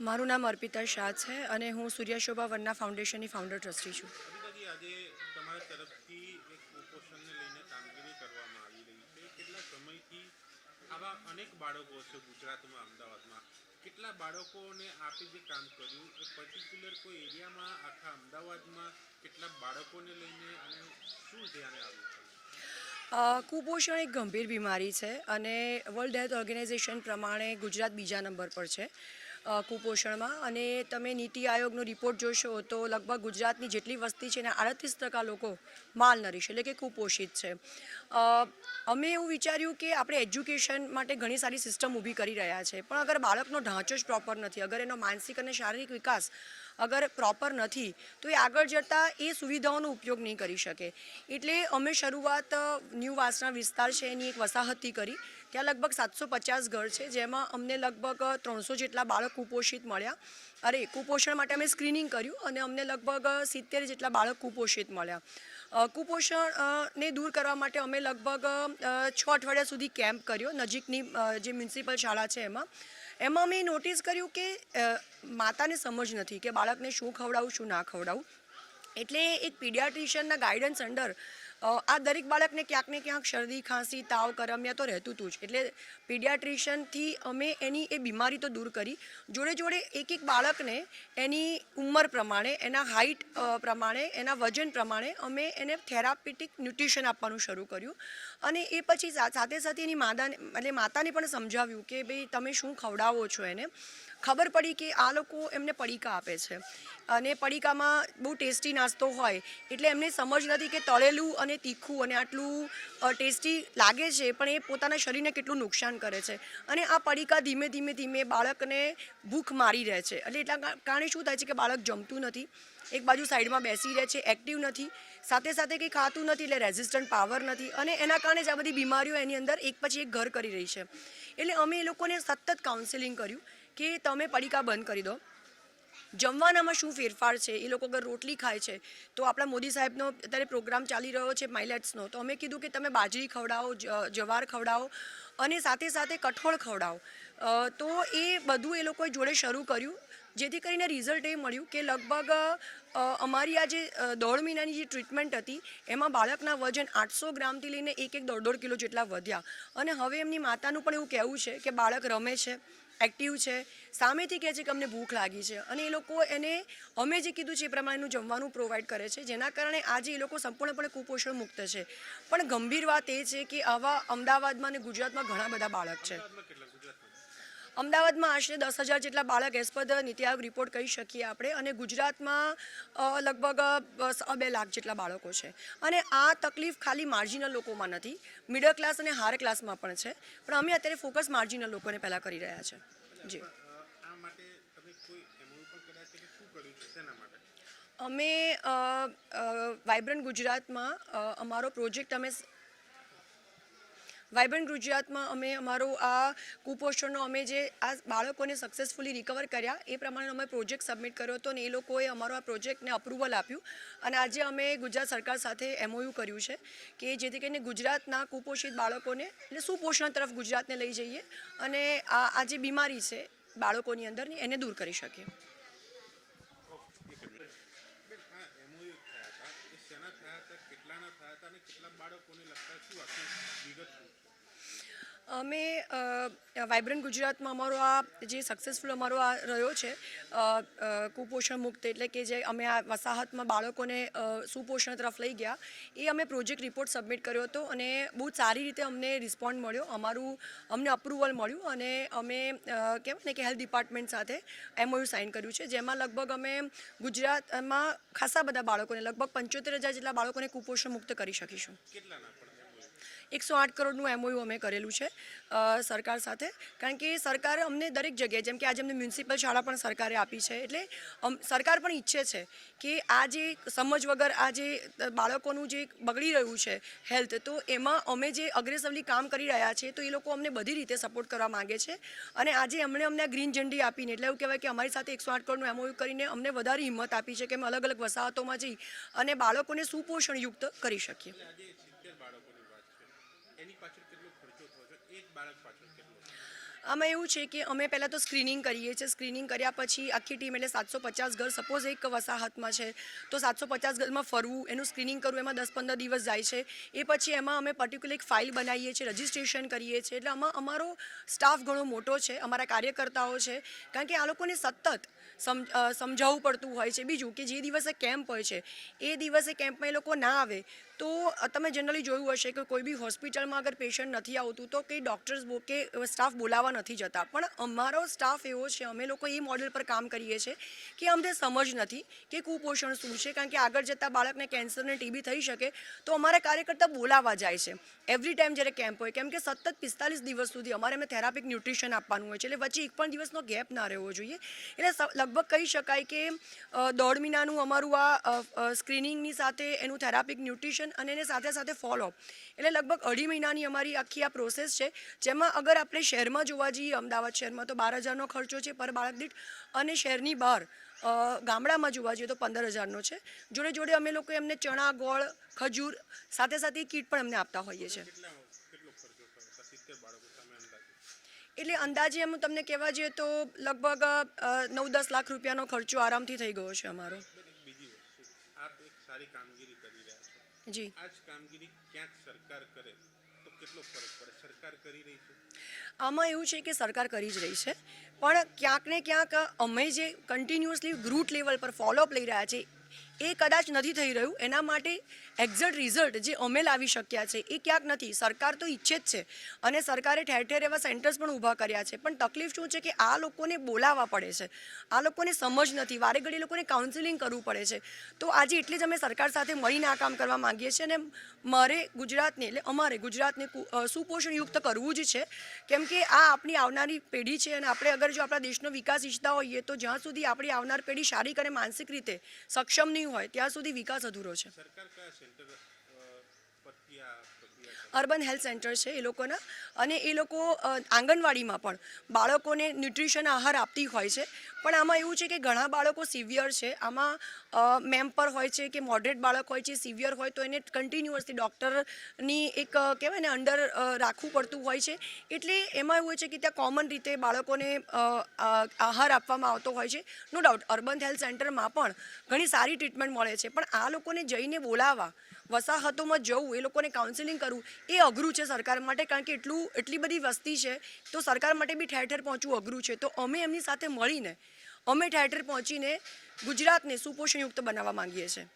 મારું નામ અર્પિતા શાહ છે અને હું સૂર્યશોભા વન્ના ફાઉન્ડેશનની ફાઉન્ડર ટ્રસ્ટી છું. અનિતાજી આજે તમારા તરફથી એક કુપોષણને લઈને કામગીરી કરવામાં આવી રહી છે. કેટલા સમયથી આવા અનેક બાળકો છે ગુજરાતમાં અમદાવાદમાં? કેટલા બાળકોને આપે જે કામ કર્યું? એ પર્ટિક્યુલર કોઈ એરિયામાં આખા અમદાવાદમાં કેટલા બાળકોને લઈને અને શું ધ્યાને આવ્યું કુપોષણ એક ગંભીર બીમારી છે અને વર્લ્ડ હેલ્થ ઓર્ગેનાઇઝેશન પ્રમાણે ગુજરાત બીજા નંબર પર છે. કુપોષણમાં અને તમે નીતિ આયોગનો રિપોર્ટ જોશો તો લગભગ ગુજરાતની જેટલી વસ્તી છે ને આડત્રીસ ટકા લોકો માલ નરીશ, એટલે કે કુપોષિત છે. અમે એવું વિચાર્યું કે આપણે એજ્યુકેશન માટે ઘણી સારી સિસ્ટમ ઊભી કરી રહ્યા છે, પણ અગર બાળકનો ઢાંચો જ પ્રોપર નથી, અગર એનો માનસિક અને શારીરિક વિકાસ અગર પ્રોપર નથી, તો એ આગળ જતાં એ સુવિધાઓનો ઉપયોગ નહીં કરી શકે. એટલે અમે શરૂઆત ન્યૂ વાસણા વિસ્તાર છે એની એક વસાહતી કરી ત્યાં લગભગ સાતસો પચાસ ઘર છે જેમાં અમને લગભગ ત્રણસો જેટલા બાળક કુપોષિત મળ્યા. અરે કુપોષણ માટે અમે સ્ક્રીનિંગ કર્યું અને અમને લગભગ સિત્તેર જેટલા બાળક કુપોષિત મળ્યા. અ, કુપોષણ અ, ને દૂર કરવા માટે અમે લગભગ છ અઠવાડિયા સુધી કેમ્પ કર્યો નજીકની જે મ્યુનિસિપલ શાળા છે એમાં. એમાં અમે નોટિસ કર્યું કે માતાને સમજ નથી કે બાળકને શું ખવડાવવું શું ના ખવડાવવું એટલે એક પીડિયાટ્રિશિયનના ગાઈડન્સ અંડર આ દરેક બાળકને ક્યાંક ને ક્યાંક શરદી, ખાંસી, તાવ, કરમિયા તો રહેતું હતું જ. એટલે પીડિયાટ્રિશિયનથી અમે એની એ બીમારી તો દૂર કરી. જોડે જોડે એક એક બાળકને એની ઉંમર પ્રમાણે, એના હાઇટ પ્રમાણે, એના વજન પ્રમાણે અમે એને થેરાપેટિક ન્યુટ્રિશન આપવાનું શરૂ કર્યું. અને એ પછી સાથે સાથે એની માતાને એટલે માતાને પણ સમજાવ્યું કે ભાઈ તમે શું ખવડાવો છો એને. ખબર પડી કે આ લોકો એમને પડીકા આપે છે. અને પડીકામાં બહુ ટેસ્ટી નાસ્તો હોય. એટલે એમને સમજ નથી કે તળેલું અને તીખું અને આટલું ટેસ્ટી લાગે છે, પણ એ પોતાના શરીરને કેટલું નુકસાન કરે છે. અને આ પડીકા ધીમે ધીમે ધીમે બાળકને ભૂખ મારી રહે છે. એટલે એટલા કારણે શું થાય છે કે બાળક જમતું નથી, એક બાજુ સાઈડમાં બેસી રહે છે એક્ટિવ નથી, સાથે સાથે કંઈ ખાતું નથી, એટલે રેઝિસ્ટન્ટ પાવર નથી અને એના કારણે જ આ બધી બીમારીઓ એની અંદર એક પછી એક ઘર કરી રહી છે. એટલે અમે એ લોકોને સતત કાઉન્સેલિંગ કર્યું કે તમે પડીકા બંધ કરી દો. જમવાનામાં શું ફેરફાર છે? એ લોકો અગર રોટલી ખાય છે, તો આપણા મોદી સાહેબનો અત્યારે પ્રોગ્રામ ચાલી રહ્યો છે માઇલેટ્સનો તો અમે કીધું કે તમે બાજરી ખવડાવો જવાર ખવડાવો અને સાથે સાથે કઠોળ ખવડાવો. તો એ બધું એ લોકોએ જોડે શરૂ કર્યું, જેથી કરીને રિઝલ્ટ એ મળ્યું કે લગભગ અમારી આ જે દોઢ મહિનાની જે ટ્રીટમેન્ટ હતી, એમાં બાળકના વજન આઠસો ગ્રામથી લઈને એક એક દોઢ દોઢ કિલો જેટલા વધ્યા. અને હવે એમની માતાનું પણ એવું કહેવું છે કે બાળક રમે છે. એક્ટિવ છે, સામેથી કહે છે કે અમને ભૂખ લાગી છે. અને એ લોકો એને, અમે જે કીધું છે એ પ્રમાણેનું જમવાનું પ્રોવાઈડ કરે છે, જેના કારણે આજે એ લોકો સંપૂર્ણપણે કુપોષણ મુક્ત છે. પણ ગંભીર વાત એ છે કે આવા અમદાવાદમાં અને ગુજરાતમાં ઘણા બધા બાળક છે. અમદાવાદમાં આશરે દસ હજાર જેટલા બાળક as per NITI Aayog report કહી શકીએ આપણે. અને ગુજરાતમાં લગભગ બે લાખ જેટલા બાળકો છે. અને આ તકલીફ ખાલી માર્જિનલ લોકોમાં નથી મિડલ ક્લાસ અને હાર ક્લાસમાં પણ છે. પણ અમે અત્યારે ફોકસ માર્જિનલ લોકોને પહેલાં કરી રહ્યા છે. જી. અમે વાઇબ્રન્ટ ગુજરાતમાં અમારો પ્રોજેક્ટ અમે વાઇબ્રન્ટ ગુજરાતમાં અમે અમારો આ કુપોષણનો અમે જે આ બાળકોને સક્સેસફુલી રિકવર કર્યા, એ પ્રમાણે અમે પ્રોજેક્ટ સબમિટ કર્યો હતો અને એ લોકોએ અમારો આ પ્રોજેક્ટને અપ્રુવલ આપ્યું. અને આજે અમે ગુજરાત સરકાર સાથે એમઓયુ કર્યું છે કે જેથી કરીને ગુજરાતના કુપોષિત બાળકોને, એટલે સુપોષણ તરફ ગુજરાતને લઈ જઈએ અને આ આ જે બીમારી છે બાળકોની અંદરની એને દૂર કરી શકીએ. કેટલા બાળકોને લગતા શું આખી વિગત અમે વાઇબ્રન્ટ ગુજરાતમાં અમારો આ જે સક્સેસફુલ અમારો આ રહ્યો છે કુપોષણ મુક્ત એટલે કે જે અમે આ વસાહતમાં બાળકોને સુપોષણ તરફ લઈ ગયા, એ અમે પ્રોજેક્ટ રિપોર્ટ સબમિટ કર્યો હતો અને બહુ સારી રીતે અમને રિસ્પોન્ડ મળ્યો, અમારું, અમને અપ્રુવલ મળ્યું અને અમે કહેવાય ને કે હેલ્થ ડિપાર્ટમેન્ટ સાથે એમઓયુ સાઇન કર્યું છે, જેમાં લગભગ અમે ગુજરાતમાં ખાસા બધા બાળકોને, લગભગ પંચોતેર હજાર જેટલા બાળકોને કુપોષણ મુક્ત કરી શકીશું. કેટલાના? એકસો આઠ કરોડનું એમઓયુ અમે કરેલું છે સરકાર સાથે. કારણ કે સરકારે અમને દરેક જગ્યાએ, જેમ કે આજે અમને મ્યુનિસિપલ શાળા પણ સરકારે આપી છે, એટલે સરકાર પણ ઈચ્છે છે કે આ જે સમજ વગર આ જે બાળકોનું જે બગડી રહ્યું છે હેલ્થ, તો એમાં અમે જે અગ્રેસવલી કામ કરી રહ્યા છે તો એ લોકો અમને બધી રીતે સપોર્ટ કરવા માગે છે. અને આજે અમને અમને ગ્રીન ઝંડી આપીને, એટલે એવું કહેવાય કે અમારી સાથે એકસો આઠ કરોડનું એમઓયુ કરીને અમને વધારે હિંમત આપી છે કે અમે અલગ અલગ વસાહતોમાં જઈ અને બાળકોને સુપોષણયુક્ત કરી શકીએ એટલે આજે સિત્તેર બાળકોની વાત છે એની પાછળ કેટલો ખર્ચો થયો છે? એક બાળક પાછળ કેટલો આમાં એવું છે કે અમે પહેલાં તો સ્ક્રીનિંગ કરીએ છીએ. સ્ક્રીનિંગ કર્યા પછી આખી ટીમ એટલે સાતસો પચાસ ઘર સપોઝ એક વસાહતમાં છે. તો સાતસો પચાસ ઘરમાં ફરવું, એનું સ્ક્રીનિંગ કરવું, એમાં દસ પંદર દિવસ જાય છે. એ પછી એમાં અમે પર્ટિક્યુલર એક ફાઇલ બનાવીએ છીએ રજિસ્ટ્રેશન કરીએ છીએ. એટલે આમાં અમારો સ્ટાફ ઘણો મોટો છે, અમારા કાર્યકર્તાઓ છે. કારણ કે આ લોકોને સતત સમ સમજાવવું પડતું હોય છે. બીજું કે જે દિવસે કેમ્પ હોય છે, એ દિવસે કેમ્પમાં એ લોકો ના આવે. તો તમે જનરલી જોયું હશે કે કોઈ બી હોસ્પિટલમાં અગર પેશન્ટ નથી આવતું, તો કંઈ ડૉક્ટર્સ કે સ્ટાફ બોલાવવા નથી જતા. પણ અમારો સ્ટાફ એવો છે, અમે લોકો એ મોડેલ પર કામ કરીએ છીએ કે અમને સમજ નથી કે કુપોષણ શું છે. કારણ કે આગળ જતાં બાળકને કેન્સર ને ટીબી થઈ શકે, તો અમારા કાર્યકર્તા બોલાવવા જાય છે. એવરી ટાઈમ જ્યારે કેમ્પ હોય, કેમ કે સતત પિસ્તાલીસ દિવસ સુધી અમારે એમને થેરાપિક ન્યુટ્રિશન આપવાનું હોય છે. એટલે વચ્ચે એક પણ દિવસનો ગેપ ના રહેવો જોઈએ. એટલે લગભગ કહી શકાય કે દોઢ મહિનાનું અમારું આ સ્ક્રીનિંગની સાથે એનું થેરાપિક ન્યુટ્રિશન અને એને સાથે સાથે ફોલોઅપ એટલે લગભગ અઢી મહિનાની અમારી આખી આ પ્રોસેસ છે. જેમાં અગર આપણે શહેરમાં જોવા જઈએ, અમદાવાદ શહેરમાં તો બાર હજારનો ખર્ચો છે પર બાળક દીઠ અને શહેરની બહાર ગામડામાં જોવા જઈએ તો પંદર હજારનો છે. જોડે જોડે અમે લોકો એમને ચણા, ગોળ, ખજૂર સાથે સાથે કીટ પણ એમને આપતા હોઈએ છીએ એટલે અંદાજે એમ તમને કહેવા જઈએ તો લગભગ નવ દસ લાખ રૂપિયાનો ખર્ચો આરામથી થઈ ગયો છે અમારો. સારી કામગીરી જી. આ જ કામગીરી ક્યાંક સરકાર કરે તો કેટલો ફરક પડે? સરકાર કરી રહી છે? આમાં એવું છે કે સરકાર કરી જ રહી છે પણ ક્યાંક ને ક્યાંક અમે જે કન્ટિન્યુઅસલી રૂટ લેવલ પર ફોલોઅપ લઈ રહ્યા છે એ કદાચ નથી થઈ રહ્યું. એના માટે એક્ઝેક્ટ રિઝલ્ટ જે અમે લાવી શક્યા છે, એ ક્યાંક નથી. સરકાર તો ઈચ્છે જ છે. અને સરકારે ઠેર ઠેર એવા સેન્ટર્સ પણ ઊભા કર્યા છે. પણ તકલીફ શું છે કે આ લોકોને બોલાવવા પડે છે. આ લોકોને સમજ નથી. વારે ઘડી લોકોને કાઉન્સિલિંગ કરવું પડે છે. તો આજે એટલે જ અમે સરકાર સાથે મળીને આ કામ કરવા માંગીએ છીએ અને મારે ગુજરાતને એટલે અમારે ગુજરાતને સુપોષણયુક્ત કરવું જ છે. કેમ કે આ આપણી આવનારી પેઢી છે અને આપણે અગર જો આપણા દેશનો વિકાસ ઈચ્છતા હોઈએ તો જ્યાં સુધી આપણી આવનાર પેઢી શારીરિક અને માનસિક રીતે સક્ષમ નહીં હોય ત્યાં સુધી વિકાસ અધૂરો છે. સરકાર કયા સેન્ટર પરથી આ પ્રક્રિયા કરે અર્બન હેલ્થ સેન્ટર છે એ લોકોના. અને એ લોકો આંગણવાડીમાં પણ બાળકોને ન્યુટ્રિશન આહાર આપતી હોય છે. પણ આમાં એવું છે કે ઘણા બાળકો સિવિયર છે. આમાં મેમ્પર હોય છે કે મોડરેટ બાળક હોય છે, સિવિયર હોય તો એને કન્ટિન્યુઅસલી ડૉક્ટરની એક કહેવાય ને, અંડર રાખવું પડતું હોય છે. એટલે એમાં એવું હોય છે કે ત્યાં કોમન રીતે બાળકોને આહાર આપવામાં આવતો હોય છે. નો ડાઉટ, અર્બન હેલ્થ સેન્ટરમાં પણ ઘણી સારી ટ્રીટમેન્ટ મળે છે. પણ આ લોકોને જઈને બોલાવવા વસાહતોમાં જવું, એ લોકોને કાઉન્સિલિંગ કરવું, એ અઘરું છે સરકાર માટે, કારણ કે એટલું, એટલી બધી વસ્તી છે, તો સરકાર માટે બી ઠેર ઠેર પહોંચવું અઘરું છે. તો અમે એમની સાથે મળીને, અમે ઠેર ઠેર પહોંચીને ગુજરાતને સુપોષણયુક્ત બનાવવા માંગીએ છીએ.